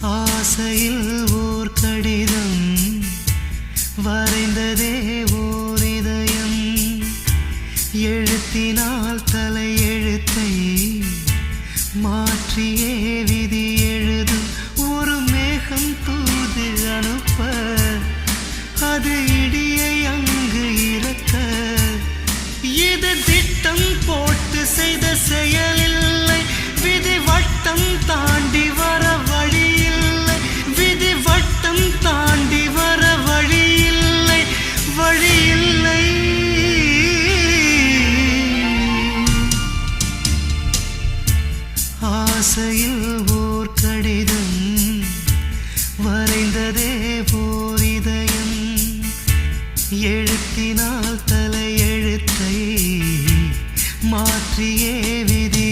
ஆசையில் ஓர் கடிதம் வரைந்ததே ஓர் இதயம். எழுத்தினால் தலை எழுத்தை மாற்றியே விதி எழுதும். ஒரு மேகம் தூது அனுப்ப அது இடியை அங்கு இறக்க. இது திட்டம் போ இல்லை. ஆசையில் ஓர் கடிதம் வரைந்ததே போர் இதயம். எழுத்தினால் தலை எழுத்தை மாற்றியே விதி